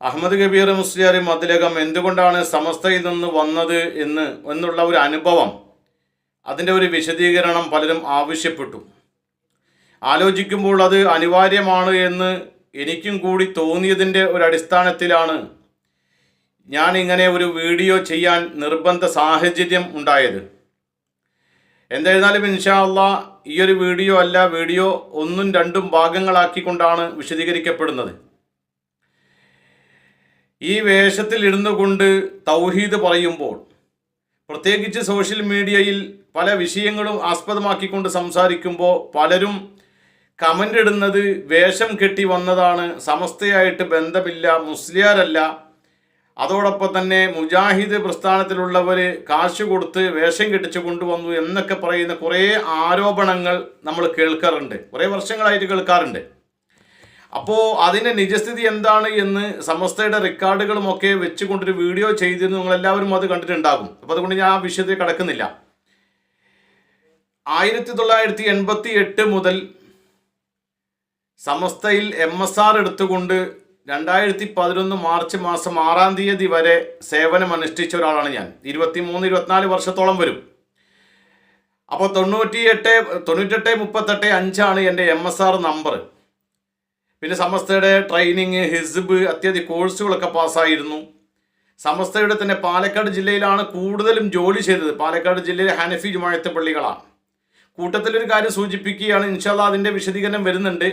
അഹമ്മദ് കബീർ മുസ്ലിയാർ മതിലകം എന്തുകൊണ്ടാണ് സമസ്തയിൽ നിന്ന് വന്നത് എന്ന് എന്നുള്ള ഒരു അനുഭവം അതിന്റെ ഒരു വിശദീകരണം പലരും ആവശ്യപ്പെട്ടു. ആലോചിക്കുമ്പോൾ അത് അനിവാര്യമാണ് എന്ന് എനിക്കും കൂടി തോന്നിയതിന്റെ ഒരു അടിസ്ഥാനത്തിലാണ് ഞാൻ ഇങ്ങനെ ഒരു വീഡിയോ ചെയ്യാൻ നിർബന്ധ സാഹചര്യം ഉണ്ടായത്. എന്തായിരുന്നാലും ഇൻഷാ ഈ ഒരു വീഡിയോ അല്ല വീഡിയോ ഒന്നും രണ്ടും ഭാഗങ്ങളാക്കിക്കൊണ്ടാണ് വിശദീകരിക്കപ്പെടുന്നത്. ഈ വേഷത്തിൽ ഇരുന്നു കൊണ്ട് തൗഹീദ് പറയുമ്പോൾ പ്രത്യേകിച്ച് സോഷ്യൽ മീഡിയയിൽ പല വിഷയങ്ങളും ആസ്പദമാക്കിക്കൊണ്ട് സംസാരിക്കുമ്പോൾ പലരും കമന്റ് ഇടുന്നത് വേഷം കെട്ടി വന്നതാണ് സമസ്തയായിട്ട് ബന്ധമില്ല മുസ്ലിയാരല്ല. അതോടൊപ്പം തന്നെ മുജാഹിദ് പ്രസ്ഥാനത്തിലുള്ളവർ കാശ് കൊടുത്ത് വേഷം കെട്ടിച്ചു കൊണ്ടുവന്നു എന്നൊക്കെ പറയുന്ന കുറേ ആരോപണങ്ങൾ നമ്മൾ കേൾക്കാറുണ്ട്. കുറേ വർഷങ്ങളായിട്ട് കേൾക്കാറുണ്ട്. അപ്പോൾ അതിന്റെ നിജസ്ഥിതി എന്താണ് എന്ന് സമസ്തയുടെ റെക്കോർഡുകളുമൊക്കെ വെച്ചുകൊണ്ടൊരു വീഡിയോ ചെയ്തിരുന്നു. നിങ്ങളെല്ലാവരും അത് കണ്ടിട്ടുണ്ടാകും. അപ്പോൾ അതുകൊണ്ട് ഞാൻ ആ വിഷയത്തിൽ കിടക്കുന്നില്ല. ആയിരത്തി തൊള്ളായിരത്തി എൺപത്തി എട്ട് മുതൽ സമസ്തയിൽ എം എസ് ആർ എടുത്തുകൊണ്ട് രണ്ടായിരത്തി പതിനൊന്ന് മാർച്ച് മാസം ആറാം തീയതി വരെ സേവനം അനുഷ്ഠിച്ച ഒരാളാണ് ഞാൻ. ഇരുപത്തി മൂന്ന് ഇരുപത്തിനാല് വർഷത്തോളം വരും. അപ്പോൾ തൊണ്ണൂറ്റിയെട്ട് തൊണ്ണൂറ്റെട്ട് മുപ്പത്തെട്ട് അഞ്ചാണ് എന്റെ എം എസ് ആർ നമ്പർ പിന്നെ സമസ്തയുടെ ട്രെയിനിങ് ഹിസ്ബ് അത്യാധി കോഴ്സുകളൊക്കെ പാസ്സായിരുന്നു. സമസ്തയുടെ തന്നെ പാലക്കാട് ജില്ലയിലാണ് കൂടുതലും ജോലി ചെയ്തത്. പാലക്കാട് ജില്ലയിലെ ഹനഫി ജുമായത്തെ പള്ളികളാണ്. കൂട്ടത്തിലൊരു കാര്യം സൂചിപ്പിക്കുകയാണ് ഇൻഷാല്ല അതിന്റെ വിശദീകരണം വരുന്നുണ്ട്.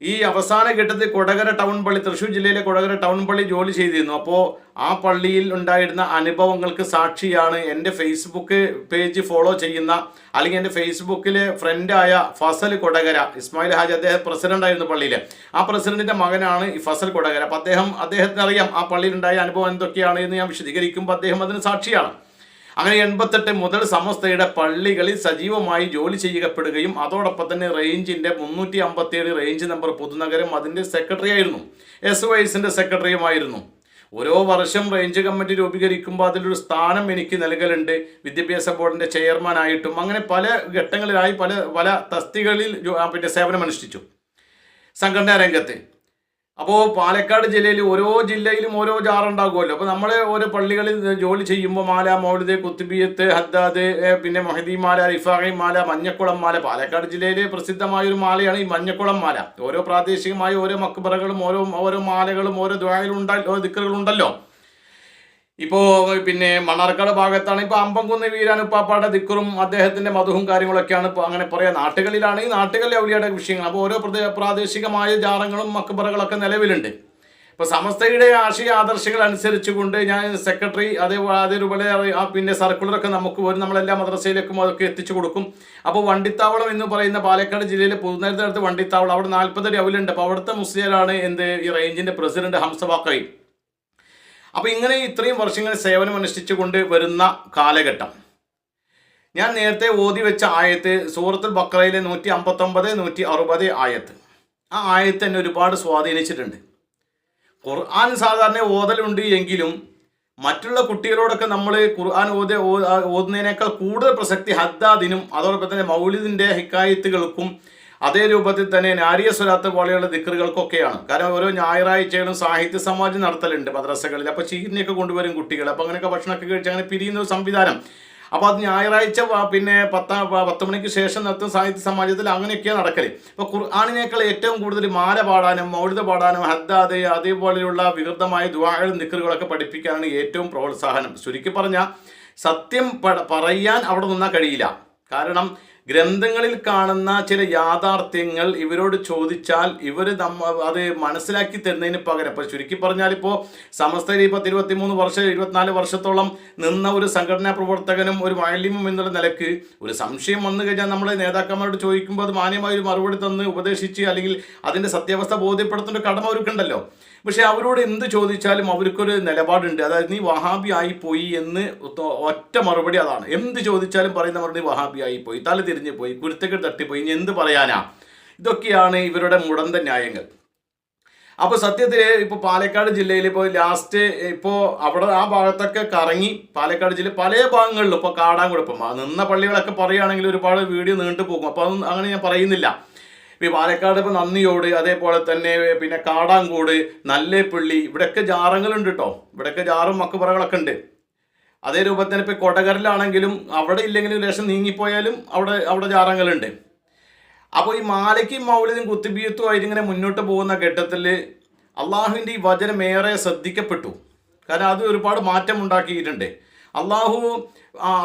ഈ അവസാന ഘട്ടത്തിൽ കൊടകര ടൗൺ പള്ളി തൃശ്ശൂർ ജില്ലയിലെ കൊടകര ടൗൺ പള്ളി ജോലി ചെയ്തിരുന്നു. അപ്പോൾ ആ പള്ളിയിൽ ഉണ്ടായിരുന്ന അനുഭവങ്ങൾക്ക് സാക്ഷിയാണ് എന്റെ ഫേസ്ബുക്ക് പേജ് ഫോളോ ചെയ്യുന്ന അല്ലെങ്കിൽ എന്റെ ഫേസ്ബുക്കിലെ ഫ്രണ്ടായ ഫസൽ കൊടകര ഇസ്മായിൽ ഹാജി അദ്ദേഹം പ്രസിഡന്റ് ആയിരുന്നു പള്ളിയിൽ ആ പ്രസിഡന്റിന്റെ മകനാണ് ഈ ഫസൽ കൊടകര. അപ്പോൾ അദ്ദേഹം അദ്ദേഹത്തിന് അറിയാം ആ പള്ളിയിലുണ്ടായ അനുഭവം എന്തൊക്കെയാണ് എന്ന് ഞാൻ വിശദീകരിക്കുമ്പോൾ അദ്ദേഹം അതിന് സാക്ഷിയാണ്. അങ്ങനെ എൺപത്തെട്ട് മുതൽ സമസ്തയുടെ പള്ളികളിൽ സജീവമായി ജോലി ചെയ്യപ്പെടുകയും അതോടൊപ്പം തന്നെ റേഞ്ചിന്റെ മുന്നൂറ്റി അമ്പത്തിയേഴ് റേഞ്ച് നമ്പർ പുതുനഗരം അതിന്റെ സെക്രട്ടറി ആയിരുന്നു. എസ് വൈസിന്റെ സെക്രട്ടറിയുമായിരുന്നു ഓരോ വർഷം റേഞ്ച് കമ്മിറ്റി രൂപീകരിക്കുമ്പോൾ അതിലൊരു സ്ഥാനം എനിക്ക് നൽകലുണ്ട്. വിദ്യാഭ്യാസ ബോർഡിന്റെ ചെയർമാനായിട്ടും അങ്ങനെ പല ഘട്ടങ്ങളിലായി പല പല തസ്തികളിൽ പിന്നെ സേവനമനുഷ്ഠിച്ചു. സംഘടനാ രംഗത്ത്. അപ്പോൾ പാലക്കാട് ജില്ലയിൽ ഓരോ ജില്ലയിലും ഓരോ ജാറുണ്ടാകുമല്ലോ. അപ്പോൾ നമ്മൾ ഓരോ പള്ളികളിൽ ജോലി ചെയ്യുമ്പോൾ മാല മൗലിദ് കുത്തുബിയത്ത് ഹദ്ദാദ് പിന്നെ മൊഹദി മാല ഇഫാഹി മാല മഞ്ഞക്കുളം മാല. പാലക്കാട് ജില്ലയിലെ പ്രസിദ്ധമായ ഒരു മാലയാണ് ഈ മഞ്ഞക്കുളം മാല. ഓരോ പ്രാദേശികമായ ഓരോ മക്ബറകളും ഓരോ ഓരോ മാലകളും ഓരോ ദ്വായലും ഉണ്ടല്ലോ ദിക്കറുകളുണ്ടല്ലോ. ഇപ്പോൾ പിന്നെ മണ്ണാർക്കാട് ഭാഗത്താണ് ഇപ്പോൾ അമ്പംകുന്ന് വീരാനുപ്പാപ്പാടെ ദിക്കറും അദ്ദേഹത്തിന്റെ മധുവും കാര്യങ്ങളൊക്കെയാണ് ഇപ്പോൾ അങ്ങനെ പറയാം. നാട്ടുകളിലാണ് ഈ നാട്ടുകളിലെ ഔലിയുടെ വിഷയങ്ങൾ അപ്പോൾ ഓരോ പ്രദേ പ്രാദേശികമായ ജാറങ്ങളും മക്ബറകളൊക്കെ നിലവിലുണ്ട്. ഇപ്പോൾ സമസ്തയുടെ ആശയ ആദർശങ്ങൾ അനുസരിച്ചുകൊണ്ട് ഞാൻ സെക്രട്ടറി അതേപോലെ അതേപോലെ പിന്നെ സർക്കുലറൊക്കെ നമുക്ക് വരും നമ്മളെല്ലാ മദ്രസയിലേക്കും അതൊക്കെ എത്തിച്ചു കൊടുക്കും. അപ്പോൾ വണ്ടിത്താവളം എന്ന് പറയുന്ന പാലക്കാട് ജില്ലയിലെ പുതുനേരത്തെ വണ്ടിത്താവളം. അവിടെ നാൽപ്പതടി അവലുണ്ട്. അപ്പോൾ അവിടുത്തെ മുസ്ലിയാരാണ് എന്ത് ഈ റേഞ്ചിന്റെ പ്രസിഡന്റ് ഹംസ വാക്കവി അപ്പോൾ ഇങ്ങനെ ഇത്രയും വർഷങ്ങൾ സേവനം അനുഷ്ഠിച്ചുകൊണ്ട് വരുന്ന കാലഘട്ടം. ഞാൻ നേരത്തെ ഓതി വെച്ച ആയത്ത് സൂറത്തുൽ ബക്രയിലെ നൂറ്റി അമ്പത്തൊമ്പത് നൂറ്റി അറുപത് ആയത്ത്. ആ ആയത്ത് എന്നെ ഒരുപാട് സ്വാധീനിച്ചിട്ടുണ്ട്. ഖുർആൻ സാധാരണ ഓതലുണ്ട് എങ്കിലും മറ്റുള്ള കുട്ടികളോടൊക്കെ നമ്മൾ ഖുർആൻ ഓതി ഓതുന്നതിനേക്കാൾ കൂടുതൽ പ്രസക്തി ഹദ്ദാദിനും അതോടൊപ്പം തന്നെ മൗലിദിന്റെ ഹിക്കായത്തുകൾക്കും അതേ രൂപത്തിൽ തന്നെ നാരിയ സ്വലാത്ത് പോലെയുള്ള ദിക്കറുകൾക്കൊക്കെയാണ്. കാരണം ഓരോ ഞായറാഴ്ചകളും സാഹിത്യ സമാജം നടത്തലുണ്ട് മദ്രസകളിൽ. അപ്പോൾ ചീരിനെയൊക്കെ കൊണ്ടുവരും കുട്ടികൾ അപ്പോൾ അങ്ങനെയൊക്കെ ഭക്ഷണമൊക്കെ കഴിച്ച് അങ്ങനെ പിരിയുന്ന ഒരു സംവിധാനം. അപ്പോൾ അത് ഞായറാഴ്ച പിന്നെ പത്താം പത്ത് മണിക്ക് ശേഷം നടത്തുന്ന സാഹിത്യ സമാജത്തിൽ അങ്ങനെയൊക്കെയാണ് നടക്കൽ. ഇപ്പോൾ ഖുർആാനിനേക്കാൾ ഏറ്റവും കൂടുതൽ മാല പാടാനും മൗലിത പാടാനും ഹദ്ദാദ് അതേപോലെയുള്ള വികൃതമായ ദുവാകളും നിക്കറുകളൊക്കെ പഠിപ്പിക്കാനാണ് ഏറ്റവും പ്രോത്സാഹനം. ചുരുക്കി പറഞ്ഞാൽ സത്യം പറയാൻ അവിടെ നിന്നാൽ കഴിയില്ല. കാരണം ഗ്രന്ഥങ്ങളിൽ കാണുന്ന ചില യാഥാർത്ഥ്യങ്ങൾ ഇവരോട് ചോദിച്ചാൽ ഇവർ അത് മനസ്സിലാക്കി തരുന്നതിന് പകരം. ഇപ്പോൾ ചുരുക്കി പറഞ്ഞാൽ ഇപ്പോൾ സമസ്തയിൽ ഇപ്പോൾ ഇരുപത്തിമൂന്ന് വർഷം ഇരുപത്തിനാല് വർഷത്തോളം നിന്ന ഒരു സംഘടനാ പ്രവർത്തകനും ഒരു മാലിന്യം എന്നുള്ള നിലയ്ക്ക് ഒരു സംശയം വന്നു കഴിഞ്ഞാൽ നമ്മൾ നേതാക്കന്മാരോട് ചോദിക്കുമ്പോൾ അത് മാന്യമായ ഒരു മറുപടി തന്ന് ഉപദേശിച്ച് അല്ലെങ്കിൽ അതിന്റെ സത്യാവസ്ഥ ബോധ്യപ്പെടുത്തുന്ന കടമ അവർക്കുണ്ടല്ലോ. പക്ഷെ അവരോട് എന്ത് ചോദിച്ചാലും അവർക്കൊരു നിലപാടുണ്ട്. അതായത് നീ വഹാബി ആയി പോയി എന്ന് ഒറ്റ മറുപടി അതാണ്. എന്ത് ചോദിച്ചാലും പറയുന്ന മറുപടി വഹാബി ആയി പോയി. തല തിരിഞ്ഞു പോയി കുരുത്തക്കെട്ട് തട്ടിപ്പോയി ഇനി എന്ത് പറയാനാ? ഇതൊക്കെയാണ് ഇവരുടെ മുടന്ത ന്യായങ്ങൾ. അപ്പോൾ സത്യത്തിൽ ഇപ്പോൾ പാലക്കാട് ജില്ലയിൽ ഇപ്പോൾ ലാസ്റ്റ് ഇപ്പോൾ അവിടെ ആ ഭാഗത്തൊക്കെ കറങ്ങി പാലക്കാട് ജില്ല പല ഭാഗങ്ങളിലും ഇപ്പോൾ കാടാൻകുഴപ്പം ആ നിന്ന പള്ളികളൊക്കെ പറയുകയാണെങ്കിൽ ഒരുപാട് വീഡിയോ നീണ്ടു പോകും അപ്പോൾ അതൊന്നും അങ്ങനെ ഞാൻ പറയുന്നില്ല. ഇപ്പോൾ പാലക്കാട് ഇപ്പോൾ നന്ദിയോട് അതേപോലെ തന്നെ പിന്നെ കാടാങ്കോട് നല്ലേപ്പള്ളി ഇവിടെയൊക്കെ ജാറങ്ങളുണ്ട് കേട്ടോ ഇവിടെയൊക്കെ ജാറും മക്കുപറകളൊക്കെ ഉണ്ട്. അതേ രൂപത്തിൽ തന്നെ ഇപ്പോൾ കൊടകരലാണെങ്കിലും അവിടെ ഇല്ലെങ്കിലും ലേശം നീങ്ങിപ്പോയാലും അവിടെ അവിടെ ജാറങ്ങളുണ്ട്. അപ്പോൾ ഈ മാലയ്ക്കും മൗലിയും കുത്തിബിയത്തുമായിട്ട് ഇങ്ങനെ മുന്നോട്ട് പോകുന്ന ഘട്ടത്തിൽ അള്ളാഹുവിന്റെ ഈ വചനം ഏറെ ശ്രദ്ധിക്കപ്പെട്ടു. കാരണം അത് ഒരുപാട് മാറ്റം ഉണ്ടാക്കിയിട്ടുണ്ട് അള്ളാഹു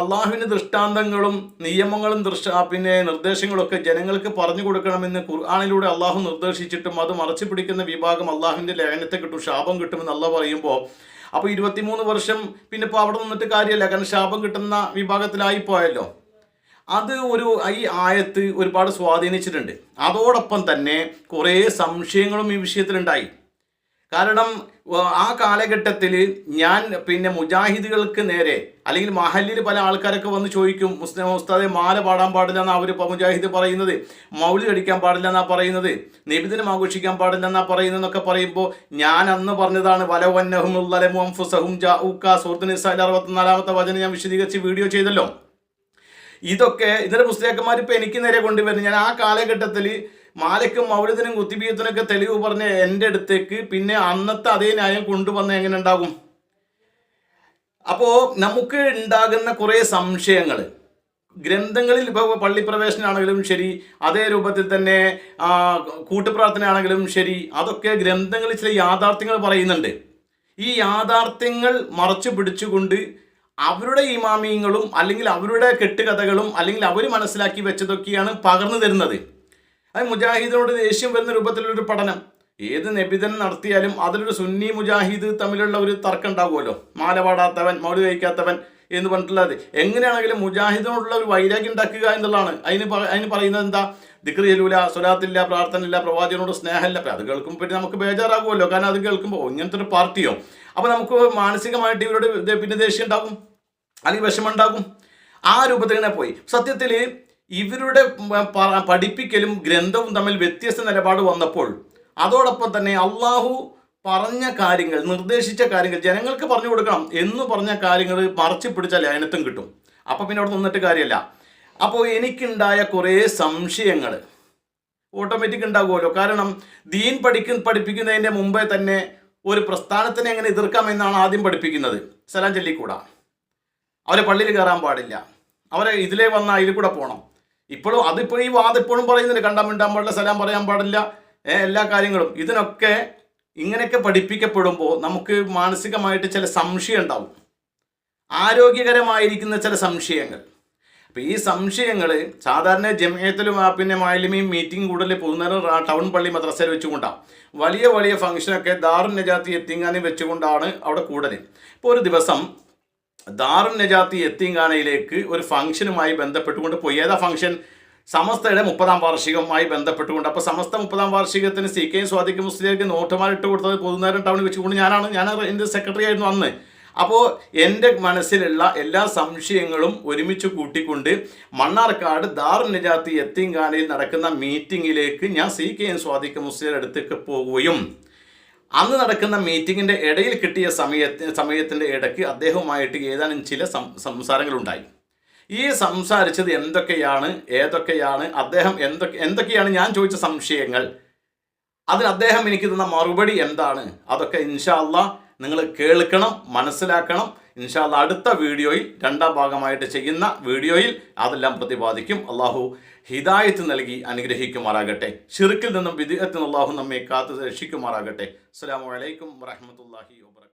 അള്ളാഹുവിന്റെ ദൃഷ്ടാന്തങ്ങളും നിയമങ്ങളും ദൃഷ്ട പിന്നെ നിർദ്ദേശങ്ങളൊക്കെ ജനങ്ങൾക്ക് പറഞ്ഞു കൊടുക്കണമെന്ന് ഖുർആാനിലൂടെ അള്ളാഹു നിർദ്ദേശിച്ചിട്ടും അത് മറച്ചു പിടിക്കുന്ന വിഭാഗം അള്ളാഹുവിന്റെ ലേഖനത്തെ കിട്ടും ശാപം കിട്ടുമെന്ന് അള്ളാഹ് പറയുമ്പോൾ. അപ്പോൾ ഇരുപത്തിമൂന്ന് വർഷം പിന്നെ ഇപ്പോൾ അവിടെ നിന്നിട്ട് കാര്യമല്ല കാരണം ശാപം കിട്ടുന്ന വിഭാഗത്തിലായി പോയല്ലോ. അത് ഒരു ഈ ആയത്ത് ഒരുപാട് സ്വാധീനിച്ചിട്ടുണ്ട്. അതോടൊപ്പം തന്നെ കുറേ സംശയങ്ങളും ഈ വിഷയത്തിലുണ്ടായി. കാരണം ആ കാലഘട്ടത്തിൽ ഞാൻ പിന്നെ മുജാഹിദുകൾക്ക് നേരെ അല്ലെങ്കിൽ മഹല്ലിൽ പല ആൾക്കാരൊക്കെ വന്ന് ചോദിക്കും മുസ്ലിം ഉസ്താദെ മാല പാടാൻ പാടില്ല എന്നാണ് അവർ മുജാഹിദ് പറയുന്നത്. മൗലി അടിക്കാൻ പാടില്ല എന്നാ പറയുന്നത്. നിബിദിനം ആഘോഷിക്കാൻ പാടില്ല എന്നാ പറയുന്നതെന്നൊക്കെ പറയുമ്പോൾ ഞാൻ അന്ന് പറഞ്ഞതാണ് വലവന്നഹും ജാഊക്ക. സുഹൃത്ത് നിസാൽ അറുപത്തിനാലാമത്തെ വചനം ഞാൻ വിശദീകരിച്ച് വീഡിയോ ചെയ്തല്ലോ. ഇതൊക്കെ ഇതിന്റെ പുസ്തകന്മാർ ഇപ്പം എനിക്ക് നേരെ കൊണ്ടുവരുന്നത്. ഞാൻ ആ കാലഘട്ടത്തിൽ മാലയ്ക്കും മൗലത്തിനും കുത്തിബീയത്തിനൊക്കെ തെളിവ് പറഞ്ഞ എന്റെ അടുത്തേക്ക് പിന്നെ അന്നത്തെ അതേ ന്യായം കൊണ്ടുവന്ന എങ്ങനെ ഉണ്ടാകും? അപ്പോൾ നമുക്ക് ഉണ്ടാകുന്ന കുറേ സംശയങ്ങൾ. ഗ്രന്ഥങ്ങളിൽ ഇപ്പോൾ പള്ളിപ്രവേശനമാണെങ്കിലും ശരി അതേ രൂപത്തിൽ തന്നെ ആ, കൂട്ടുപ്രാർത്ഥനയാണെങ്കിലും ശരി അതൊക്കെ ഗ്രന്ഥങ്ങളിൽ ചില യാഥാർത്ഥ്യങ്ങൾ പറയുന്നുണ്ട്. ഈ യാഥാർത്ഥ്യങ്ങൾ മറച്ചു പിടിച്ചുകൊണ്ട് അവരുടെ ഇമാമിയങ്ങളും അല്ലെങ്കിൽ അവരുടെ കെട്ടുകഥകളും അല്ലെങ്കിൽ അവർ മനസ്സിലാക്കി വെച്ചതൊക്കെയാണ് പകർന്നു തരുന്നത്. അത് മുജാഹിദിനോട് ദേഷ്യം വരുന്ന രൂപത്തിലൊരു പഠനം. ഏത് നബിതൻ നടത്തിയാലും അതിലൊരു സുന്നി മുജാഹിദ് തമ്മിലുള്ള ഒരു തർക്കം ഉണ്ടാകുമല്ലോ മാല പാടാത്തവൻ മൗലി കഴിക്കാത്തവൻ എന്ന് പറഞ്ഞിട്ടുള്ളത്. എങ്ങനെയാണെങ്കിലും മുജാഹിദിനോടുള്ള ഒരു വൈരാഗ്യം ഉണ്ടാക്കുക എന്നുള്ളതാണ്. അതിന് അതിന് പറയുന്നത് എന്താ? ദിക്ർ ചെല്ലൂല സ്വലാത്തില്ല പ്രാർത്ഥനയില്ല പ്രവാചകനോട് സ്നേഹമില്ല. അത് കേൾക്കുമ്പോൾ പിന്നെ നമുക്ക് ബേജാറാകുമല്ലോ. കാരണം അത് കേൾക്കുമ്പോൾ ഇങ്ങനത്തെ ഒരു പാർട്ടിയോ. അപ്പോൾ നമുക്ക് മാനസികമായിട്ട് ഇവരോട് പിന്നെ ദേഷ്യം ഉണ്ടാകും. അല്ലെങ്കിൽ വിഷമം ഉണ്ടാകും. ആ രൂപത്തിൽ തന്നെ പോയി. സത്യത്തിൽ ഇവരുടെ പഠിപ്പിക്കലും ഗ്രന്ഥവും തമ്മിൽ വ്യത്യസ്ത നിലപാട് വന്നപ്പോൾ അതോടൊപ്പം തന്നെ അള്ളാഹു പറഞ്ഞ കാര്യങ്ങൾ നിർദ്ദേശിച്ച കാര്യങ്ങൾ ജനങ്ങൾക്ക് പറഞ്ഞു കൊടുക്കണം എന്ന് പറഞ്ഞ കാര്യങ്ങൾ മറച്ചു പിടിച്ചാൽ അതിനത്തും കിട്ടും. അപ്പം പിന്നെ അവിടെ നിന്നിട്ട് കാര്യമല്ല അപ്പോൾ എനിക്കുണ്ടായ കുറേ സംശയങ്ങൾ ഓട്ടോമാറ്റിക് ഉണ്ടാകുമല്ലോ. കാരണം ദീൻ പഠിക്കുന്ന പഠിപ്പിക്കുന്നതിന്റെ മുമ്പേ തന്നെ ഒരു പ്രസ്ഥാനത്തിനെ എങ്ങനെ എതിർക്കാം എന്നാണ് ആദ്യം പഠിപ്പിക്കുന്നത്. സലാം ചൊല്ലിക്കൂടാ. അവരെ പള്ളിയിൽ കയറാൻ പാടില്ല. അവരെ ഇതിലേ വന്നാൽ അതിൽ കൂടെ പോകണം ഇപ്പോഴും അതിപ്പോൾ ഈ വാദം ഇപ്പോഴും പറയുന്നുണ്ട്. കണ്ടാൻ മിണ്ടാൻ പാടില്ല സലാം പറയാൻ പാടില്ല എല്ലാ കാര്യങ്ങളും. ഇതിനൊക്കെ ഇങ്ങനെയൊക്കെ പഠിപ്പിക്കപ്പെടുമ്പോൾ നമുക്ക് മാനസികമായിട്ട് ചില സംശയം ഉണ്ടാവും. ആരോഗ്യകരമായിരിക്കുന്ന ചില സംശയങ്ങൾ. അപ്പോൾ ഈ സംശയങ്ങൾ സാധാരണ ജമയത്തിലും പിന്നെ മാലിമിയും മീറ്റിംഗ് കൂടുതൽ പോകുന്നവർ ടൗൺ പള്ളി മദ്രസയിൽ വെച്ചുകൊണ്ടാണ് വലിയ വലിയ ഫംഗ്ഷനൊക്കെ ദാറുൻ നജാത്തി എത്തിങ്ങാനും വെച്ചുകൊണ്ടാണ് അവിടെ കൂടുതൽ ഇപ്പോൾ ഒരു ദിവസം ദാറുൻ നജാത്തി എത്തിങ്കാനയിലേക്ക് ഒരു ഫംഗ്ഷനുമായി ബന്ധപ്പെട്ടുകൊണ്ട് പോയി. ഏതാ ഫംഗ്ഷൻ? സമസ്തയുടെ മുപ്പതാം വാർഷികവുമായി ബന്ധപ്പെട്ടുകൊണ്ട്. അപ്പോൾ സമസ്ത മുപ്പതാം വാർഷികത്തിന് സി കെ സ്വാദിക്ക് മുസ്ലിംക്ക് നോട്ടുമാരിട്ട് കൊടുത്തത് പൊതുനേരം ടൗണിൽ വെച്ചുകൊണ്ട് ഞാനാണ്. ഞാൻ എന്റെ സെക്രട്ടറി ആയിരുന്നു അന്ന്. അപ്പോൾ എന്റെ മനസ്സിലുള്ള എല്ലാ സംശയങ്ങളും ഒരുമിച്ച് കൂട്ടിക്കൊണ്ട് മണ്ണാർക്കാട് ദാറു നജാത്തി എത്തിങ്കാനയിൽ നടക്കുന്ന മീറ്റിങ്ങിലേക്ക് ഞാൻ സി കെ എൻ സ്വാദിക്ക് മുസ്ലിം അടുത്തേക്ക് പോവുകയും അന്ന് നടക്കുന്ന മീറ്റിങ്ങിന്റെ ഇടയിൽ കിട്ടിയ സമയത്ത് സമയത്തിന്റെ ഇടയ്ക്ക് അദ്ദേഹവുമായിട്ട് ഏതാനും ചില സംസാരങ്ങളുണ്ടായി. ഈ സംസാരിച്ചത് എന്തൊക്കെയാണ് ഏതൊക്കെയാണ് അദ്ദേഹം എന്തൊക്കെ എന്തൊക്കെയാണ് ഞാൻ ചോദിച്ച സംശയങ്ങൾ അതിന് അദ്ദേഹം എനിക്ക് തന്ന മറുപടി എന്താണ് അതൊക്കെ ഇൻഷാല്ല നിങ്ങൾ കേൾക്കണം മനസ്സിലാക്കണം ഇൻഷാ അള്ളാ അടുത്ത വീഡിയോയിൽ രണ്ടാം ഭാഗമായിട്ട് ചെയ്യുന്ന വീഡിയോയിൽ അതെല്ലാം പ്രതിപാദിക്കും. അള്ളാഹു ഹിദായത്ത് നൽകി അനുഗ്രഹിക്കുമാറാകട്ടെ. ഷിർക്കിൽ നിന്നും വിദേഹത്തിൽ നമ്മെ കാത്തു രക്ഷിക്കുമാറാകട്ടെ അസ്സാം വലൈക്കും വാഹമത്തല്ലാഹി വാബർക്കാത്തു